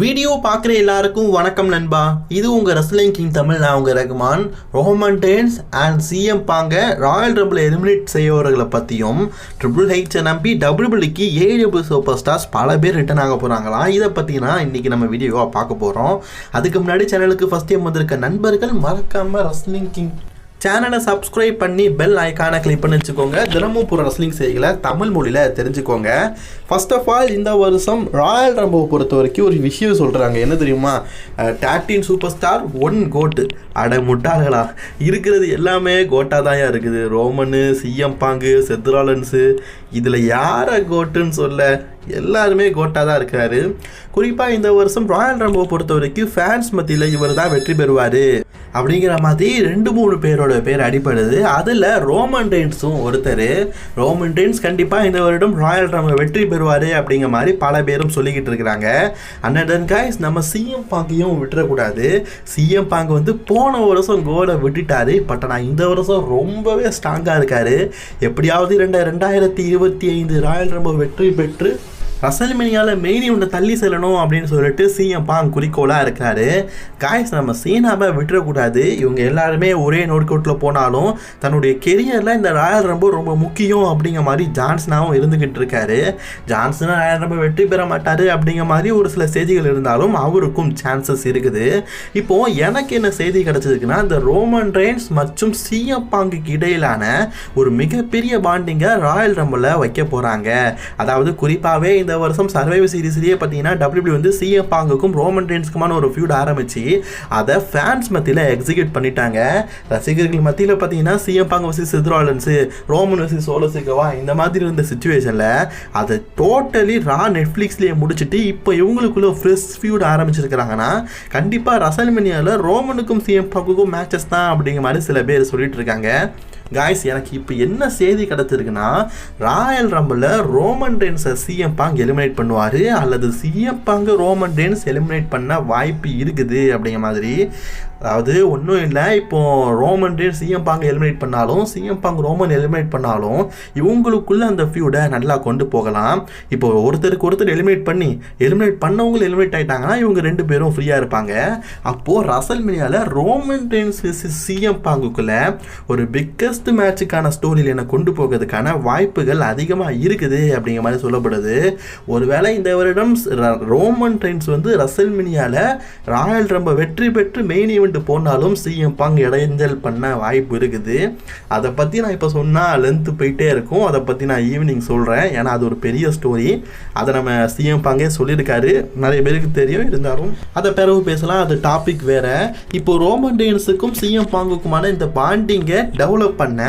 Video பார்க்குற எல்லாருக்கும் வணக்கம் நண்பா. இது உங்கள் ரஸ்லிங் கிங் தமிழ் நான் உங்கள் Rahman. Roman Reigns and CM Punk Royal triple eliminate செய்யவர்களை பற்றியும் ட்ரிபிள் ஹைட்ஸை நம்பி டபிள்யூபிள்யூக்கு ஏடபிள் சூப்பர் ஸ்டார்ஸ் பல பேர் ரிட்டர்ன் ஆக போகிறாங்களாம் இதை பற்றினா இன்றைக்கி நம்ம வீடியோவாக பார்க்க போகிறோம் அதுக்கு முன்னாடி சேனலுக்கு ஃபஸ்ட் டைம் வந்திருக்க நண்பர்கள் மறக்காமல் ரஸ்லிங் கிங் சேனலை சப்ஸ்கிரைப் பண்ணி பெல் ஐக்கானை கிளிக் பண்ணி வச்சுக்கோங்க. தினமும் போகிற ரெஸ்லிங் செய்திகளை தமிழ் மொழியில் தெரிஞ்சுக்கோங்க. ஃபர்ஸ்ட் ஆஃப் ஆல் இந்த வருஷம் ராயல் ரம்போவை பொறுத்த வரைக்கும் ஒரு விஷயம் சொல்கிறாங்க என்ன தெரியுமா? டாட்டின் சூப்பர் ஸ்டார் ஒன் கோட்டு அட முட்டாள்களா? இருக்கிறது எல்லாமே கோட்டாக தான் இருக்குது. ரோமனு சிஎம் பாங்கு செத்ராலன்ஸு இதில் யாரை கோட்டுன்னு சொல்ல? எல்லாருமே கோட்டாக தான் இருக்கார். குறிப்பாக இந்த வருஷம் ராயல் ரம்போவை பொறுத்த வரைக்கும் ஃபேன்ஸ் மத்தியில் இவர் தான் வெற்றி பெறுவார். அப்படிங்கிற மாதிரி ரெண்டு மூணு பேரோட பேர் அடிப்படுது அதில் ரோமன் ரெயின்ஸும் ஒருத்தர். ரோமன் ரெயின்ஸ் கண்டிப்பாக இந்த வருடம் ராயல் ரம்ப வெற்றி பெறுவார் அப்படிங்கிற மாதிரி பல பேரும் சொல்லிக்கிட்டு இருக்கிறாங்க. அன்னடன் கைஸ் நம்ம சிஎம் பாங்கையும் விட்டுறக்கூடாது. சிஎம் பாங்கு வந்து போன வருஷம் கோலை விட்டுட்டாரு. பட் ஆனால் இந்த வருஷம் ரொம்பவே ஸ்ட்ராங்காக இருக்காரு. எப்படியாவது ரெண்டு ரெண்டாயிரத்தி இருபத்தி ஐந்து ராயல் ரம்ப வெற்றி பெற்று ரசல்மேனியாவில் மெயின் ஒன்று தள்ளி செல்லணும் அப்படின்னு சொல்லிட்டு சிஎம் பாங் குறிக்கோளாக இருக்காரு. காய்ஸ் நம்ம சீனாவை விட்டுறக்கூடாது. இவங்க எல்லாருமே ஒரே நோட்கோட்டில் போனாலும் தன்னுடைய கெரியரில் இந்த ராயல் ரம்போ ரொம்ப முக்கியம் அப்படிங்கிற மாதிரி ஜான்சனாவும் இருந்துக்கிட்டு இருக்காரு. ஜான்சனா ராயல் ரம்போ வெற்றி பெற மாட்டார் அப்படிங்கிற மாதிரி ஒரு சில செய்திகள் இருந்தாலும் அவருக்கும் சான்சஸ் இருக்குது. இப்போ எனக்கு என்ன செய்தி கிடைச்சதுக்குன்னா இந்த ரோமன் ரெயின்ஸ் மற்றும் சிஎம் பாங்குக்கு இடையிலான ஒரு மிகப்பெரிய பாண்டிங்கை ராயல் ரம்பில் வைக்க போகிறாங்க அதாவது குறிப்பாகவே இந்த வருஷம் சர்வைவ் சீரீஸ்லேயே பார்த்தீங்கன்னா டபிள்யூபி வந்து சிஎம் பாங்குக்கும் ரோமன் ரெயின்ஸ்க்குமான ஒரு ஃபியூட் ஆரம்பிச்சு அதை ஃபேன்ஸ் மத்தியில் எக்ஸிக்யூட் பண்ணிட்டாங்க. ரசிகர்கள் மத்தியில் பார்த்தீங்கன்னா சிஎம் பாங்க வசி சித்ராலன்ஸு ரோமன் வசி சோலசிகவா இந்த மாதிரி இருந்த சுச்சுவேஷனில் அதை டோட்டலி ரா நெட்ஃப்ளிக்ஸ்லேயே முடிச்சுட்டு இப்போ இவங்களுக்குள்ள ஃப்ரெஷ் ஃபியூட் ஆரம்பிச்சிருக்கிறாங்கன்னா கண்டிப்பாக ரசல்மெனியாவில் ரோமனுக்கும் சிஎம் பாங்குக்கும் மேட்சஸ் தான் அப்படிங்கிற மாதிரி சில பேர் சொல்லிட்டு இருக்காங்க. காய்ஸ் எனக்கு இப்போ என்ன செய்தி கிடச்சிருக்குன்னா ராயல் ரம்பில் ரோமன் ரெயின்ஸை சிஎம் பாங் எலிமினேட் பண்ணுவார் அல்லது சிஎம் பாங்கு ரோமன் ரெயின்ஸ் எலிமினேட் பண்ண வாய்ப்பு இருக்குது அப்படிங்கிற மாதிரி அதாவது ஒன்றும் இல்லை இப்போ ரோமன் சிஎம் பாங்க எலிமினேட் பண்ணாலும் சிஎம் பாங் ரோமன் எலிமினேட் பண்ணாலும் இவங்களுக்குள்ள அந்த ஃபியூடை நல்லா கொண்டு போகலாம். இப்போ ஒருத்தருக்கு ஒருத்தர் எலிமினேட் பண்ணி எலிமினேட் பண்ணவங்க எலிமினேட் ஆகிட்டாங்கன்னா இவங்க ரெண்டு பேரும் ஃப்ரீயாக இருப்பாங்க. அப்போது ரசல் மினியாவில் ரோமன் ரெயின்ஸ் சிஎம் பாங்குக்குள்ள ஒரு பிக்கஸ்ட் மேட்சுக்கான ஸ்டோரியில் என்னை கொண்டு போகிறதுக்கான வாய்ப்புகள் அதிகமாக இருக்குது அப்படிங்கிற மாதிரி சொல்லப்படுது. ஒருவேளை இந்த வருடம் ரோமன் ட்ரெயின்ஸ் வந்து ரசல் மினியாவில் ராயல் ரம்ப வெற்றி பெற்று மெயின் ஈவெண்ட் போனாலும் சிஎம் பாங் இடைஞ்சல் பண்ண வாய்ப்பு இருக்குது. அதை பற்றி நான் இப்போ சொன்னால் லென்த்து போயிட்டே இருக்கும். அதை பற்றி நான் ஈவினிங் சொல்கிறேன் ஏன்னா அது ஒரு பெரிய ஸ்டோரி அதை நம்ம சிஎம் பாங்கே சொல்லியிருக்காரு. நிறைய பேருக்கு தெரியும் இருந்தாலும் அதை பிறகு பேசலாம். அது டாபிக் வேற. இப்போ ரோமன் டெயின்ஸுக்கும் சிஎம் பாங்குக்குமான இந்த பாண்டிங்கை டெவலப் பண்ண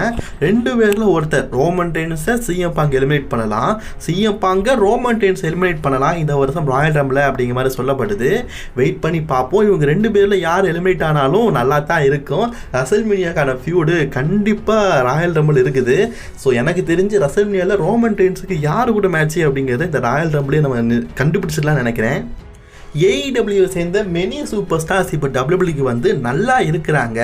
ரெண்டு பேரில் ஒருத்தர் ரோமன் டெயின்ஸை சிஎம் பாங் எலிமினேட் பண்ணலாம். சிஎம் பாங்கை ரோமன் டெயின்ஸ் எலிமினேட் பண்ணலாம். இந்த வருஷம் ராயல் ரம்பில் அப்படிங்கிற மாதிரி சொல்லப்படுது. வெயிட் பண்ணி பார்ப்போம். இவங்க ரெண்டு பேரில் யார் எலிமினேட் ஆனாலும் நல்லா தான் இருக்கும் ரசல்மினியாக்கான ஃபியூடு கண்டிப்பாக ராயல் ரம்பிள் இருக்குது. ஸோ எனக்கு தெரிஞ்சு ரசல்மினியாவில் ரோமன் டெயின்ஸுக்கு யார் கூட மேட்ச்சு அப்படிங்கிறத இந்த ராயல் ரம்பிளே நம்ம கண்டுபிடிச்சிடலாம்னு நினைக்கிறேன். ஏஇடபிள்யூ சேர்ந்த மெனி சூப்பர் ஸ்டார்ஸ் இப்போ டபிள்யூபிள்யூக்கு வந்து நல்லா இருக்கிறாங்க.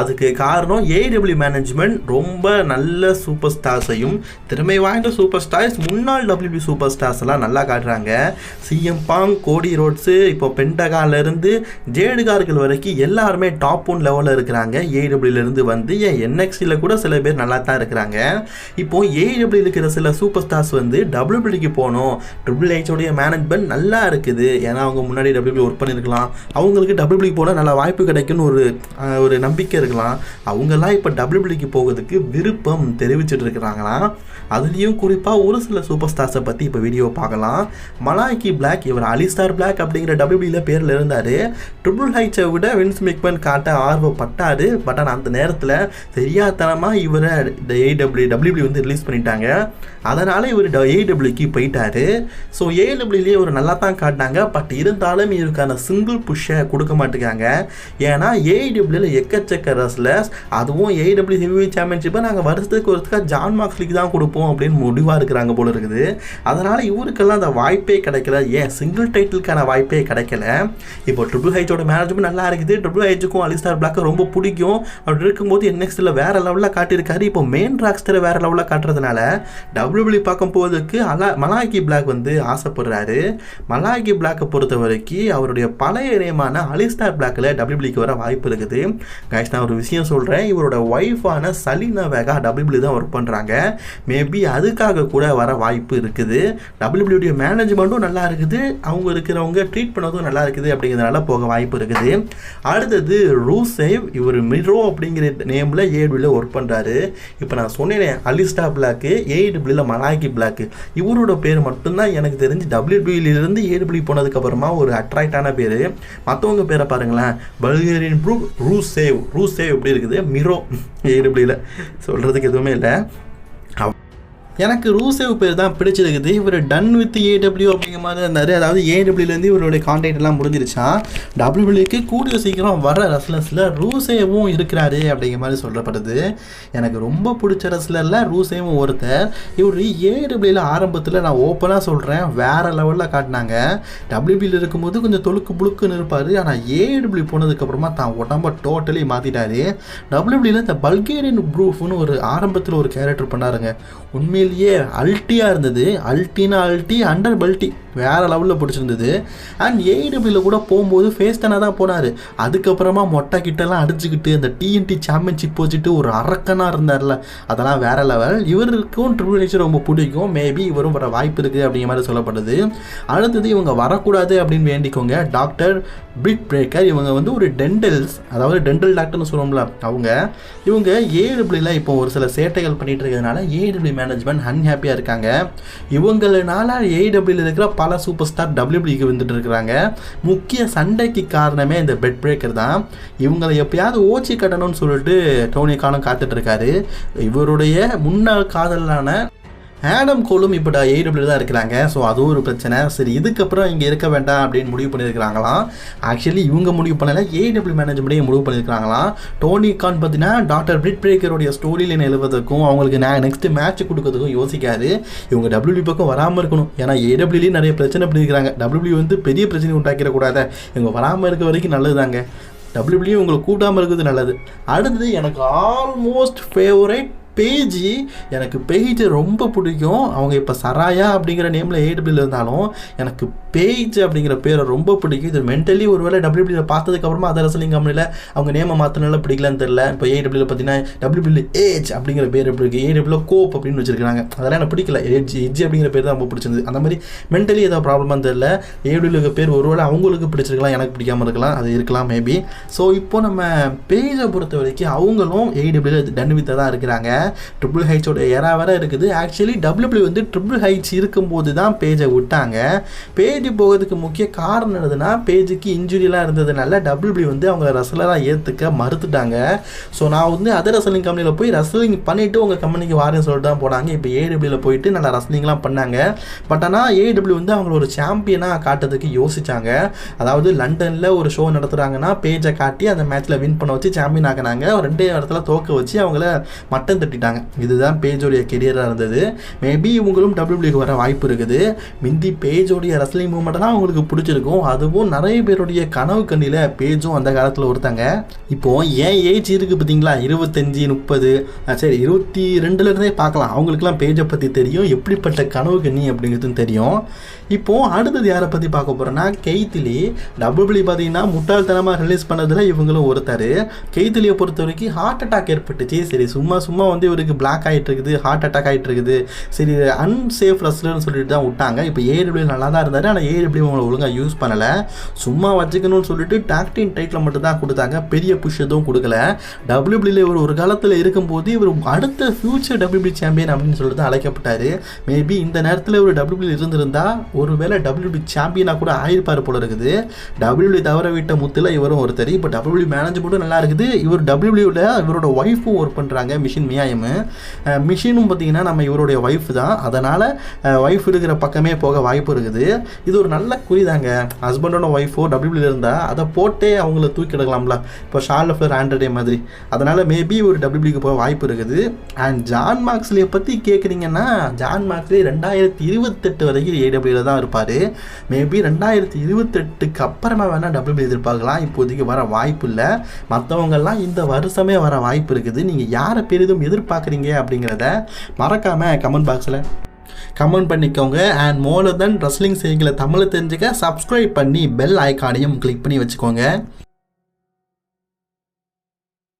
அதுக்கு காரணம் ஏஇடபிள்யூ மேனேஜ்மெண்ட் ரொம்ப நல்ல சூப்பர் ஸ்டார்ஸையும் திறமை வாய்ந்த சூப்பர் ஸ்டார்ஸ் முன்னாள் டபிள்யூபி சூப்பர் ஸ்டார்ஸ் எல்லாம் நல்லா காட்டுறாங்க. சிஎம் பாங் கோடி ரோட்ஸு இப்போ பெண்டகாலேருந்து ஜேடுகார்கள் வரைக்கும் எல்லாருமே டாப் ஒன் லெவலில் இருக்கிறாங்க. ஏஇடபிள்யூலேருந்து வந்து ஏன் என்எக்ஸியில் கூட சில பேர் நல்லா தான் இருக்கிறாங்க. இப்போ ஏஇடபிள்யூ இருக்கிற சில சூப்பர் ஸ்டார்ஸ் வந்து டபிள்யூபிள்யூக்கு போகணும். ட்ரிபிள் ஹெச்சோடைய மேனேஜ்மெண்ட் நல்லா இருக்குது. ஏன்னா அவங்க முன்னாடி டபிள்யூபி ஒர்க் பண்ணியிருக்கலாம். அவங்களுக்கு டபிள்யூபி போனால் நல்ல வாய்ப்பு கிடைக்கும்னு ஒரு ஒரு நம்பிக்கை இருக்கலாம். அவங்கெல்லாம் இப்போ டபிள்யூபிக்கு போகிறதுக்கு விருப்பம் தெரிவிச்சிட்டு இருக்கிறாங்களாம் அதுலேயும் குறிப்பாக ஒரு சில சூப்பர் ஸ்டார்ஸை பற்றி இப்போ வீடியோ பார்க்கலாம். மலாய்கி பிளாக் இவர் அலிஸ்டார் பிளாக் அப்படிங்கிற டபிள்யூபியில் பேரில் இருந்தார். ட்ரிபிள் ஹைட்ஸை விட வின்ஸ் மிக்மன் காட்ட ஆர்வப்பட்டார். பட் ஆனால் அந்த நேரத்தில் தெரியாதனமாக இவரை இந்த ஏடபிள்யூ டபிள்யூபி வந்து ரிலீஸ் பண்ணிட்டாங்க. அதனால் இவர் ஏடபிள்யூக்கு போயிட்டார். ஸோ ஏடபிள்யூலேயே ஒரு நல்லா தான் காட்டினாங்க. பட் இருந்தாலும் இவருக்கான சிங்கிள் புஷ்ஷை கொடுக்க மாட்டேங்காங்க ஏன்னா ஏடபிள்யூல எக்கச்சக்க ரஸ்லர்ஸ் அதுவும் ஏடபிள்யூ ஹெவி சாம்பியன்ஷிப்பை நாங்கள் வருஷத்துக்கு ஒருத்தருக்கா ஜான் மார்க்ஸ்லிக்கு தான் கொடுப்போம் அப்படின்னு முடிவாக இருக்கிறாங்க போல இருக்குது. அதனால் இவருக்கெல்லாம் அந்த வாய்ப்பே கிடைக்கல. ஏன்? சிங்கிள் டைட்டிலுக்கான வாய்ப்பே கிடைக்கல. இப்போ ட்ரிபிள் ஹைச்சோட மேனேஜ்மெண்ட் நல்லா இருக்குது. ட்ரிபிள் ஹைச்சுக்கும் அலிஸ்டார் பிளாக் ரொம்ப பிடிக்கும். அப்படி இருக்கும்போது என்எக்ஸ்டில் வேறு லெவலில் காட்டியிருக்காரு. இப்போ மெயின் ராக்ஸ்டரை வேறு லெவலில் காட்டுறதுனால டபிள்யூபிள்யூ பார்க்கும் போதுக்கு அலா மலாக்கி பிளாக் வந்து ஆசைப்படுறாரு. மலாக்கி பிளாக்கை பொறுத்த வரைக்கும் அவருடைய பழைய நேமான அலிஸ்டார் பிளாக்கில் டபிள்யூபிளிக்கு வர வாய்ப்பு இருக்குது. கைஸ் நான் ஒரு விஷயம் சொல்கிறேன் இவரோட ஒய்ஃபான சலீனா வேகா டபிள்யூபிள்யூ தான் ஒர்க் பண்ணுறாங்க மேபி அதுக்காக கூட வர வாய்ப்பு இருக்குது. டபிள்யூபிள்யூடைய மேனேஜ்மெண்ட்டும் நல்லா இருக்குது. அவங்க இருக்கிறவங்க ட்ரீட் பண்ணதும் நல்லா இருக்குது அப்படிங்கிறதுனால போக வாய்ப்பு இருக்குது. அடுத்தது ரூசேவ் இவர் மிரோ அப்படிங்கிற நேமில் ஏடபிள்யூல ஒர்க் பண்ணுறாரு இப்போ நான் சொன்னேன் அலிஸ்டா பிளாக்கு ஏடபிள்யூவில் மலாக்கி பிளாக்கு இவரோட பேர் மட்டும்தான் எனக்கு தெரிஞ்சு டபிள்யூபிள்யூலேருந்து ஏடபிள்யூ போனதுக்கப்புறமா ஒரு அட்ராக்டான பேர். மற்றவங்க பேரை பாருங்களேன். பல்கேரியன் ப்ரூ ரூல் சேவ் எப்படி இருக்குது? மிரோ. ஏடபிள்யூல சொல்கிறதுக்கு எதுவுமே இல்லை. எனக்கு ரூசேவ் பேர் தான் பிடிச்சிருக்குது. இவர் டன் வித் ஏடபிள்யூ அப்படிங்கிற மாதிரி இருந்தார். அதாவது ஏடபிள்யூலேருந்து இவருடைய கான்டாக்ட் எல்லாம் முடிஞ்சிருச்சா? டபிள்யூபிள்யூக்கு கூடிய சீக்கிரம் வர ரஸ்லர்ஸில் ரூசேவும் இருக்கிறாரு அப்படிங்கிற மாதிரி சொல்லப்படுது. எனக்கு ரொம்ப பிடிச்ச ரஸ்லரில் ரூசேவும் ஒருத்தர். இவர் ஏடபிள்யூல ஆரம்பத்தில் நான் ஓப்பனாக சொல்கிறேன் வேறு லெவலில் காட்டினாங்க. டபிள்யூபியில் இருக்கும்போது கொஞ்சம் தொழுக்கு புழுக்குன்னு இருப்பார். ஆனால் ஏடபிள்யூ போனதுக்கப்புறமா தான் உடம்ப டோட்டலி மாற்றிட்டாரு டபிள்யூபிள்யூல இந்த பல்கேரியன் ப்ரூஃப்னு ஒரு ஆரம்பத்தில் ஒரு கேரக்டர் பண்ணாருங்க. உண்மையில் உண்மையிலேயே அல்ட்டியாக இருந்தது. அல்ட்டினா அல்ட்டி அண்டர் பல்ட்டி வேறு லெவலில் பிடிச்சிருந்தது. அண்ட் ஏஇடபிள்யூவில் கூட போகும்போது ஃபேஸ் தானே தான் போனார். அதுக்கப்புறமா மொட்டை கிட்டலாம் அடிச்சுக்கிட்டு அந்த டிஎன்டி சாம்பியன்ஷிப் வச்சுட்டு ஒரு அரக்கனாக இருந்தார்ல. அதெல்லாம் வேற லெவல் இவருக்கும் ட்ரிபிள் ரொம்ப பிடிக்கும். மேபி இவரும் வர வாய்ப்பு இருக்குது அப்படிங்கிற மாதிரி சொல்லப்படுது அடுத்தது இவங்க வரக்கூடாது அப்படின்னு வேண்டிக்கோங்க. டாக்டர் பிட் பிரேக்கர் இவங்க வந்து ஒரு டென்டல்ஸ் அதாவது டென்டல் டாக்டர்னு சொல்லுவோம்ல அவங்க. இவங்க ஏடபிள்யூல இப்போ ஒரு சில சேட்டைகள் பண்ணிட்டு இருக்கிறதுனால ஏடபிள்யூ மேனேஜ்மெண்ட் அன்ஹாப்பியாக இருக்காங்க. இவங்களனால ஏடபிள்யூல இருக்கிற பல சூப்பர் ஸ்டார் டபிள்யூபிள்யூக்கு வந்துட்டு இருக்கிறாங்க. முக்கிய சண்டைக்கு காரணமே இந்த பெட் பிரேக்கர் தான். இவங்களை எப்பயாவது ஓச்சி கட்டணும்னு சொல்லிட்டு டோனி காலம் காத்துட்டு இருக்காரு. இவருடைய முன்னாள் காதலான ஆடம் கோலும் இப்போ ஏடபிள்யூ தான் இருக்கிறாங்க. ஸோ அதுவும் ஒரு பிரச்சனை. சரி இதுக்கப்புறம் இங்கே இருக்க வேண்டாம் அப்படின்னு முடிவு பண்ணியிருக்கிறாங்களாம். ஆக்சுவலி இவங்க முடிவு பண்ணல. ஏடபிள்யூ மேனேஜ்மெண்ட்டே முடிவு பண்ணியிருக்கிறாங்களாம். டோனி கான் பார்த்தீங்கன்னா டாக்டர் பிரிட் பிரேக்கருடைய ஸ்டோரி லைன் அவங்களுக்கு நான் நெக்ஸ்ட் மேட்ச் கொடுக்கறதுக்கும் யோசிக்காது. இவங்க டபிள்யூ பக்கம் வராமல் இருக்கணும். ஏன்னா ஏடபிள்யூலேயும் நிறைய பிரச்சனை பண்ணியிருக்கிறாங்க. டபிள்யூ வந்து பெரிய பிரச்சனை உண்டாக்கிடக்கூடாது இவங்க வராமல் இருக்க வரைக்கும் நல்லதுதாங்க. டபிள்யூபிள்யூ உங்களை கூட்டாமல் இருக்கிறது நல்லது. அடுத்தது எனக்கு ஆல்மோஸ்ட் ஃபேவரேட் பேஜி எனக்கு பேஜ் ரொம்ப பிடிக்கும். அவங்க இப்போ சராயா அப்படிங்கிற நேமில் ஏடபிள்யூ இருந்தாலும் எனக்கு பேஜ் அப்படிங்கிற பேரை ரொம்ப பிடிக்கும். இது மென்டலி ஒரு வேளை டபிள்யூபிள்யூ பார்த்ததுக்கப்புறமா அதை ரசலிங் கம்பெனியில் அவங்க நேமை மாற்றினால பிடிக்கலான்னு தெரில இப்போ ஏடபிள்யூ பார்த்தீங்கன்னா டபிள்யூபிள்யூ ஏஜ் அப்படிங்கிற பேர் எப்படி இருக்குது ஏடபிள்யூ கோப் அப்படின்னு வச்சிருக்காங்க அதெல்லாம் எனக்கு பிடிக்கல. ஏஜ் எஜ் அப்படிங்கிற பேர் தான் ரொம்ப பிடிச்சிருந்தது. அந்த மாதிரி மென்டலி ஏதாவது ப்ராப்ளமாக தெரில ஏடபிள்யூ பேர் ஒரு வேளை அவங்களுக்கு பிடிச்சிருக்கலாம். எனக்கு பிடிக்காம இருக்கலாம். அது இருக்கலாம் மேபி ஸோ இப்போ நம்ம பேஜை பொறுத்த வரைக்கும் அவங்களும் ஏடபிள்யூ டன்வித்தை தான் இருக்கிறாங்க. ட்ரிபிள் ஹைச்சோட எரா வேற இருக்குது. ஆக்சுவலி டபிள்யூபிள்யூ வந்து ட்ரிபிள் ஹைட்ஸ் இருக்கும்போது தான் பேஜை விட்டாங்க. பேஜ் போகிறதுக்கு முக்கிய காரணம் என்னதுன்னா பேஜுக்கு இன்ஜுரியெலாம் இருந்ததுனால டபிள்யூபிள்யூ வந்து அவங்க ரசலராக ஏற்றுக்க மறுத்துட்டாங்க. ஸோ நான் வந்து அதர் ரசலிங் கம்பெனியில் போய் ரசலிங் பண்ணிவிட்டு உங்கள் கம்பெனிக்கு வாரேன்னு சொல்லிட்டு தான் போனாங்க. இப்போ ஏடபிள்யூவில் போயிட்டு நல்லா ரசலிங்லாம் பண்ணாங்க. பட் ஆனால் ஏடபிள்யூ வந்து அவங்கள ஒரு சாம்பியனாக காட்டுறதுக்கு யோசிச்சாங்க. அதாவது லண்டனில் ஒரு ஷோ நடத்துகிறாங்கன்னா பேஜை காட்டி அந்த மேட்ச்சில் வின் பண்ண வச்சு சாம்பியன் ஆகினாங்க ரெண்டே இடத்துல தோக்க வச்சு அவங்கள மட்டன் தட்டி தட்டிட்டாங்க இதுதான் பேஜோடைய கெரியராக இருந்தது. மேபி இவங்களும் டபிள்யூபிள்யூக்கு வர வாய்ப்பு இருக்குது. மிந்தி பேஜோடைய ரசலிங் மூமெண்ட்லாம் அவங்களுக்கு பிடிச்சிருக்கும். அதுவும் நிறைய பேருடைய கனவு கண்ணியில் பேஜும் அந்த காலத்தில் ஒருத்தாங்க. இப்போ ஏன் ஏஜ் இருக்குது பார்த்தீங்களா? இருபத்தஞ்சி முப்பது சரி இருபத்தி ரெண்டுலேருந்தே பார்க்கலாம். அவங்களுக்குலாம் பேஜை பற்றி தெரியும். எப்படிப்பட்ட கனவு கண்ணி அப்படிங்கிறதும் தெரியும். இப்போ அடுத்தது யாரை பற்றி பார்க்க போகிறோன்னா கெய்த்திலி டபுள்யூ பார்த்தீங்கன்னா முட்டாள்தனமாக ரிலீஸ் பண்ணதில் இவங்களும் ஒருத்தர். கெய்த்திலியை பொறுத்த வரைக்கும் ஹார்ட் அட்டாக் ஏற்பட்டுச்சு. சரி சும்மா சும்மா வந்து இவருக்கு பிளாக் ஆகிட்டு இருக்குது ஹார்ட் அட்டாக் ஆகிட்டு இருக்குது சரி அன்சேஃப் ரெஸ்லர்னு சொல்லிட்டு தான் விட்டாங்க. இப்போ ஏடபிள்யூ நல்லா தான் இருந்தார் ஆனால் ஏடபிள்யூ அவங்களை ஒழுங்காக யூஸ் பண்ணலை. சும்மா வச்சுக்கணும்னு சொல்லிட்டு டாக்டின் டைட்டில் மட்டும் தான் கொடுத்தாங்க. பெரிய புஷ் எதுவும் கொடுக்கல. டபிள்யூபிள்யூல இவர் ஒரு காலத்தில் இருக்கும்போது இவர் அடுத்த ஃபியூச்சர் டபிள்யூபிள்யூ சாம்பியன் அப்படின்னு சொல்லிட்டு தான் அழைக்கப்பட்டார். மேபி இந்த நேரத்தில் ஒரு டபிள்யூபிள்யூ இருந்திருந்தால் ஒருவேளை டபிள்யூபிள்யூ சாம்பியனாக கூட ஆயிருப்பார் போல இருக்குது. டபிள்யூபிள்யூ தவிர விட்ட முத்தில் இவரும் ஒருத்தர். இப்போ டபிள்யூபிள்யூ மேனேஜ்மெண்ட்டும் நல்லா இருக்குது. இவர் டபிள்யூபிள்யூவில் இவரோட ஒய்ஃபும் ஒர்க் பண்ணுறாங்க மிஷின் மியாயம் மிஷினும் பார்த்தீங்கன்னா நம்ம இவருடைய ஒய்ஃப் தான். அதனால் ஒய்ஃப் இருக்கிற பக்கமே போக வாய்ப்பு இருக்குது. இது ஒரு நல்ல குறிதாங்க ஹஸ்பண்டோட ஒய்ஃபோ டபிள்யூபிள்யூ இருந்தால் அதை போட்டே அவங்கள தூக்கி எடுக்கலாம்ல. இப்போ ஷார்லஃப்லர் ஆண்ட்ரடே மாதிரி. அதனால் மேபி ஒரு டபிள்யூபிள்யூக்கு போக வாய்ப்பு இருக்குது. அண்ட் ஜான் மார்க்ஸ்லியை பற்றி கேட்குறீங்கன்னா ஜான் மார்க்ஸ்லி ரெண்டாயிரத்தி இருபத்தெட்டு வரைக்கும் ஏடபிள்யூவில் தான் இருப்பார். மேபி ரெண்டாயிரத்தி இருபத்தெட்டுக்கு அப்புறமா வேணால் டபிள்யூபிள்யூ எதிர்பார்க்கலாம். இப்போதைக்கு வர வாய்ப்பு இல்லை. மற்றவங்கெல்லாம் இந்த வருஷமே வர வாய்ப்பு இருக்குது. நீங்கள் யாரை பெரிதும் எதிர்பார்க்குறீங்க அப்படிங்கிறத மறக்காமல் கமெண்ட் பாக்ஸில் கமெண்ட் பண்ணிக்கோங்க. அண்ட் மோர் தென் ரெஸ்லிங் செய்திகளை தமிழை தெரிஞ்சுக்க சப்ஸ்கிரைப் பண்ணி பெல் ஐக்கானையும் கிளிக் பண்ணி வச்சுக்கோங்க.